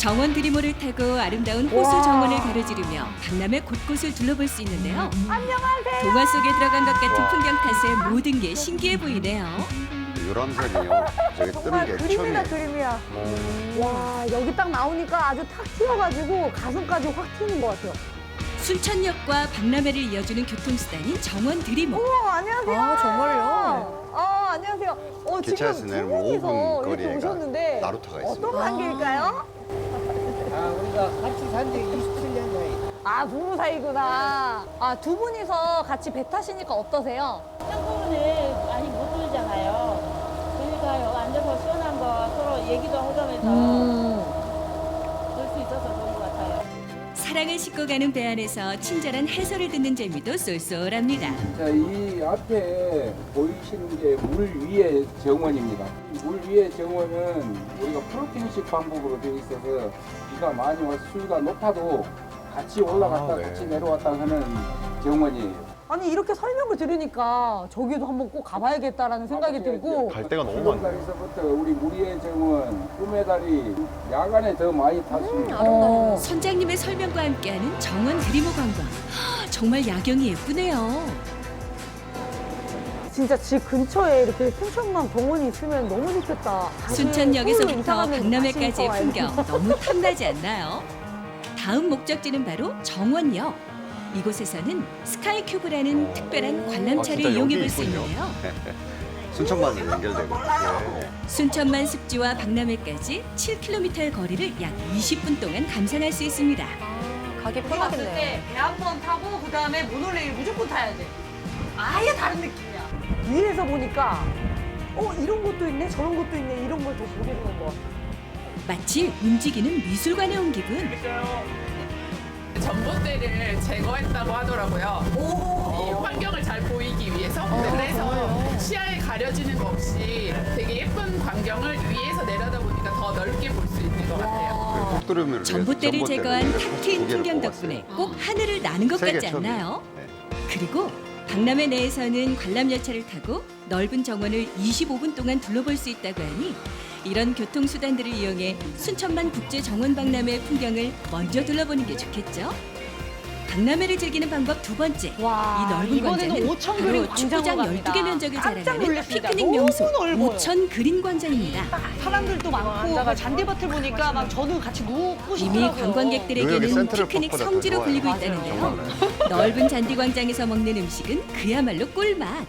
정원 드리모를 타고 아름다운 호수 와. 정원을 가로지르며 강남의 곳곳을 둘러볼 수 있는데요. 안녕하세요. 동화 속에 들어간 것 같은 와. 풍경 탓에 모든 게 신기해 보이네요. 유람선이요. 저기 뜨는 정말 게 그림이다 처음이에요. 그림이야. 음. 와 여기 딱 나오니까 아주 탁 튀어가지고 가슴까지 확 튀는 것 같아요. 순천역과 박람회를 이어주는 교통수단인 정원. 어 안녕하세요. 아, 정말요? 어 안녕하세요. 어 기차에서 지금 두 내리면 분이서 5분 이렇게 오셨는데 있습니다. 어떤 관계일까요? 아, 우리가 같이 산지 27년 전에 아 부부 사이구나. 아 두 분이서 같이 배 타시니까 어떠세요? 한꺼번에 많이 못 돌잖아요. 그러니까 여기 앉아서 시원한 거 서로 얘기도 하면서 사랑을 싣고 가는 배 안에서 친절한 해설을 듣는 재미도 쏠쏠합니다. 자, 이 앞에 보이시는 게 물 위의 정원입니다. 이물 위의 정원은 우리가 프로틴식 방법으로 되어 있어서 비가 많이 와서 수위가 높아도 같이 올라갔다 아, 네. 같이 내려왔다 하는 정원이에요. 아니 이렇게 설명을 들으니까 저기도 한번 꼭 가봐야겠다라는 생각이 들고 갈 데가 너무 많네요. 출렁다리서부터 우리 무리의 정원, 꿈의 다리 야간에 더 많이 탔습니다. 어. 선장님의 설명과 함께하는 정원 드리모 관광. 하, 정말 야경이 예쁘네요. 진짜 집 근처에 이렇게 펜션만 병원이 있으면 너무 좋겠다. 다시 서울로 순천역에서부터 이사 가면 와야지. 풍경 너무 탐나지 않나요? 다음 목적지는 바로 정원역. 이곳에서는 스카이큐브라는 어. 특별한 아, 관람차를 진짜 이용해 볼 수 있군요. 있는데요. 순천만으로 연결되고. 네. 순천만 습지와 박람회까지 7km의 거리를 약 20분 동안 감상할 수 있습니다. 가기 편하겠네. 배한 번 타고 그 다음에 모노레일 무조건 타야 돼. 아예 다른 느낌이야. 위에서 보니까 어 이런 것도 있네 저런 것도 있네 이런 걸 더 보게 되는 것 같아. 마치 움직이는 미술관에 온 기분. 전봇대를 제거했다고 하더라고요. 이 환경을 잘 보이기 위해서. 그래서 시야에 가려지는 거 없이 되게 예쁜 광경을 위에서 내려다보니까 더 넓게 볼 수 있는 것 같아요. 위해서 전봇대를 제거한 전봇대를 탁두 트인 개를 풍경 뽑았어요. 덕분에 꼭 하늘을 나는 것 세계 같지 처음이에요. 않나요? 네. 그리고 박람회 내에서는 관람 열차를 타고 넓은 정원을 25분 동안 둘러볼 수 있다고 하니 이런 교통 수단들을 이용해 순천만 국제 정원 박람회 풍경을 먼저 둘러보는 게 좋겠죠. 박람회를 즐기는 방법 두 번째. 와 이 넓은 이번에는 광장은 5천 그림 바로 광장으로 축구장 갑니다. 12개 면적을 깜짝 자랑하는 놀랐습니다. 피크닉 너무 명소 넓어요. 오천 그린 광장입니다. 사람들도 많고 그 잔디밭을 보니까 막 저도 같이 누우고 이미 싶더라고요. 뉴욕의 관광객들에게는 센트럴 피크닉 더 성지로 좋아요. 불리고. 있다는데요. 넓은 잔디 광장에서 먹는 음식은 그야말로 꿀맛.